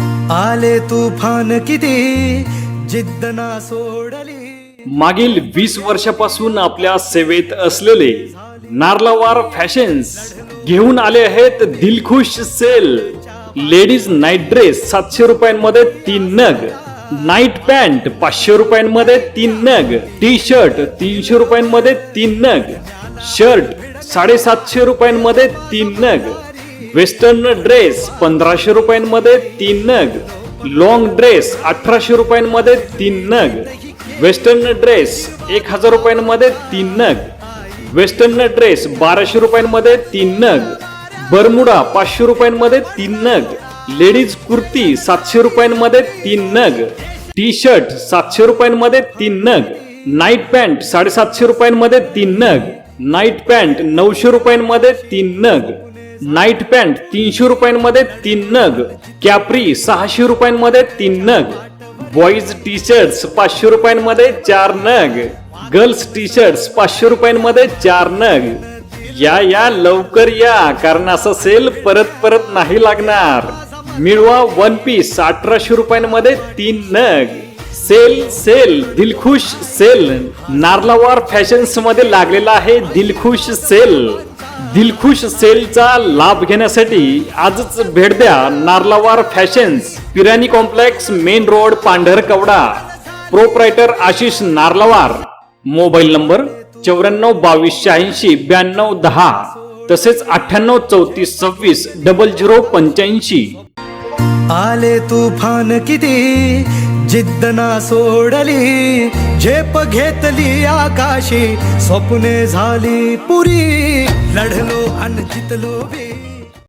आले तुफान किती? जिद्द ना सोडली. मागील वीस वर्षापासून आपल्या सेवेत असलेले नारलावार फॅशन्स घेऊन आले आहेत दिलखुश सेल. लेडीज नाईट ड्रेस सातशे रुपयांमध्ये तीन नग. नाईट पॅन्ट पाचशे रुपयांमध्ये तीन नग. टी शर्ट तीनशे रुपयांमध्ये तीन नग. शर्ट साडेसातशे रुपयांमध्ये तीन नग. वेस्टर्न ड्रेस पंधराशे रुपयांमध्ये तीन नग. लॉंग ड्रेस अठराशे रुपयांमध्ये तीन नग. वेस्टर्न ड्रेस एक हजार रुपयांमध्ये तीन नग. वेस्टर्न ड्रेस बाराशे रुपयांमध्ये तीन नग. बरमुडा पाचशे रुपयांमध्ये तीन नग. लेडीज कुर्ती सातशे रुपयांमध्ये तीन नग. टी शर्ट सातशे रुपयांमध्ये तीन नग. नाईट पॅन्ट साडेसातशे रुपयांमध्ये तीन नग. नाईट पॅन्ट नऊशे रुपयांमध्ये तीन नग. नाईट पॅन्ट तीनशे रुपयांमध्ये तीन नग. कॅप्री सहाशे रुपयांमध्ये तीन नग. बॉईज टी शर्ट्स पाचशे रुपयांमध्ये चार नग. गर्ल्स टी शर्ट्स पाचशे रुपयांमध्ये चार नग. या या लवकर या कारण असा सेल परत परत नाही लागणार. मिळवा वन पीस अठराशे रुपयांमध्ये तीन नग. सेल सेल दिलखुश सेल. नार्लावार फॅशन्समध्ये लागलेला आहे दिलखुश सेल. दिलखुश सेलचा लाभ घेण्यासाठी आजच भेट द्या Narlawar fashions Pirani complex main road Pandharkawada proprietor Ashish Narlawar. Mobile number चौऱ्याण्णव बावीस शहाऐंशी ब्याण्णव दहा. तसेच अठ्ठ्याण्णव चौतीस सव्वीस डबल झिरो पंच्याऐंशी. आले तुफान किती? जिद्द ना सोडली. झेप घेतली आकाशी. स्वप्ने झाली पुरी. लढलो आणि जितलो बे